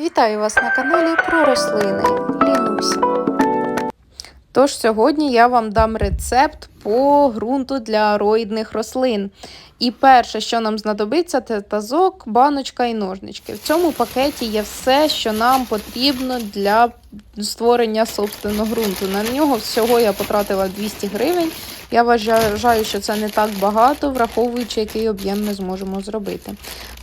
Вітаю вас на каналі про рослини Лінуся. Тож сьогодні я вам дам рецепт по ґрунту для ароїдних рослин. І перше, що нам знадобиться, це тазок, баночка і ножнички. В цьому пакеті є все, що нам потрібно для створення собственного ґрунту. На нього всього я потратила 200 гривень. Я вважаю, що це не так багато, враховуючи, який об'єм ми зможемо зробити.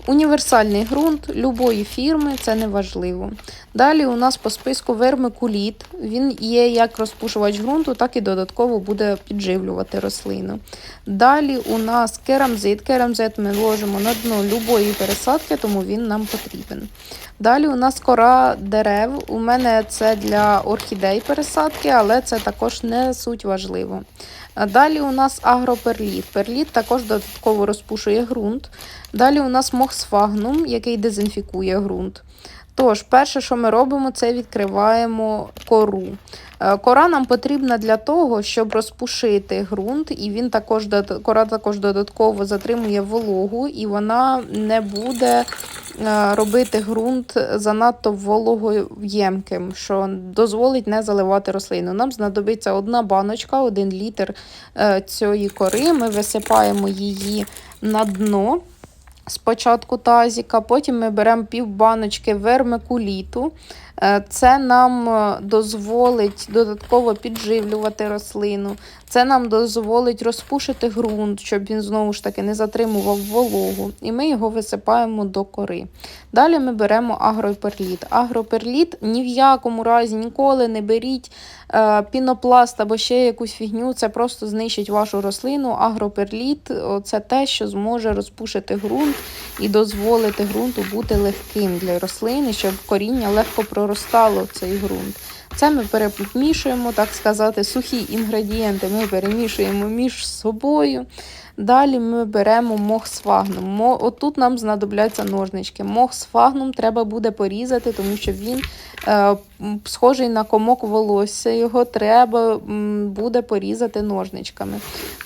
Універсальний ґрунт любої фірми, це не важливо. Далі у нас по списку вермикуліт. Він є як розпушувач ґрунту, так і додатково буде підживлювати рослину. Далі у нас керамзит. Керамзит ми вложимо на дно любої пересадки, тому він нам потрібен. Далі у нас кора дерев. У мене це для орхідей пересадки, але це також не суть важливо. Далі у нас агроперліт. Перліт також додатково розпушує ґрунт. Далі у нас мохсфагнум, який дезінфікує ґрунт. Тож, перше, що ми робимо, це відкриваємо кору. Е, кора нам потрібна для того, щоб розпушити ґрунт, і він також кора також додатково затримує вологу, і вона не буде е, робити ґрунт занадто вологоємким, що дозволить не заливати рослину. Нам знадобиться одна баночка, один літр е, цієї кори. Ми висипаємо її на дно спочатку тазіка, потім ми беремо пів баночки вермикуліту. Е, це нам е, дозволить додатково підживлювати рослину. Це нам дозволить розпушити ґрунт, щоб він знову ж таки не затримував вологу. І ми його висипаємо до кори. Далі ми беремо агроперліт. Агроперліт ні в якому разі ніколи не беріть е, пінопласт або ще якусь фігню. Це просто знищить вашу рослину. Агроперліт це те, що зможе розпушити ґрунт і дозволити ґрунту бути легким для рослини, щоб коріння легко проростало в цей ґрунт. Це ми перемішуємо, так сказати, сухі інгредієнти ми перемішуємо між собою. Далі ми беремо мох з фагном. Отут нам знадобляться ножнички. Мох з треба буде порізати, тому що він е, схожий на комок волосся. Його треба буде порізати ножничками.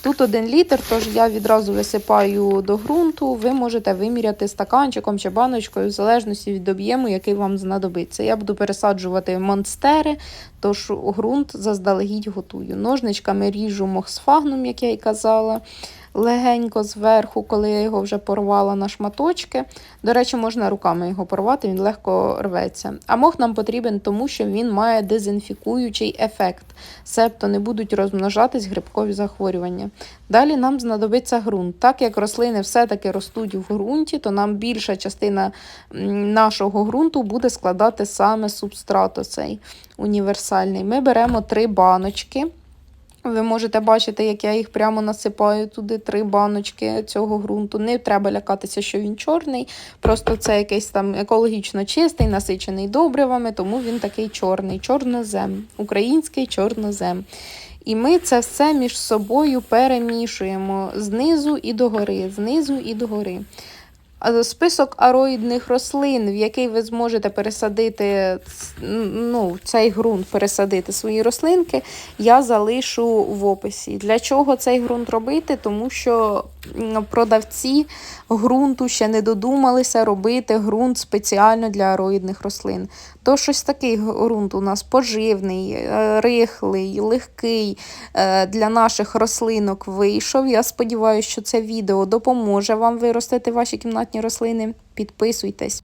Тут один літр, тож я відразу висипаю до ґрунту. Ви можете виміряти стаканчиком чи баночкою, в залежності від об'єму, який вам знадобиться. Я буду пересаджувати монстери, тож ґрунт заздалегідь готую. Ножничками ріжу мох з як я і казала легенько зверху, коли я його вже порвала на шматочки. До речі, можна руками його порвати, він легко рветься. А мох нам потрібен, тому що він має дезінфікуючий ефект, себто не будуть розмножатись грибкові захворювання. Далі нам знадобиться ґрунт. Так як рослини все-таки ростуть в ґрунті, то нам більша частина нашого ґрунту буде складати саме субстрат оцей універсальний. Ми беремо три баночки. Ви можете бачити, як я їх прямо насипаю туди три баночки цього ґрунту. Не треба лякатися, що він чорний. Просто це якийсь там екологічно чистий, насичений добривами, тому він такий чорний, чорнозем, український чорнозем. І ми це все між собою перемішуємо знизу і догори, знизу і догори. Список ароїдних рослин, в який ви зможете пересадити ну, цей ґрунт, пересадити свої рослинки, я залишу в описі. Для чого цей ґрунт робити? Тому що продавці ґрунту ще не додумалися робити ґрунт спеціально для ароїдних рослин. То щось такий ґрунт у нас поживний, е, рихлий, легкий е, для наших рослинок вийшов. Я сподіваюся, що це відео допоможе вам виростити ваші кімнатні рослини. Підписуйтесь.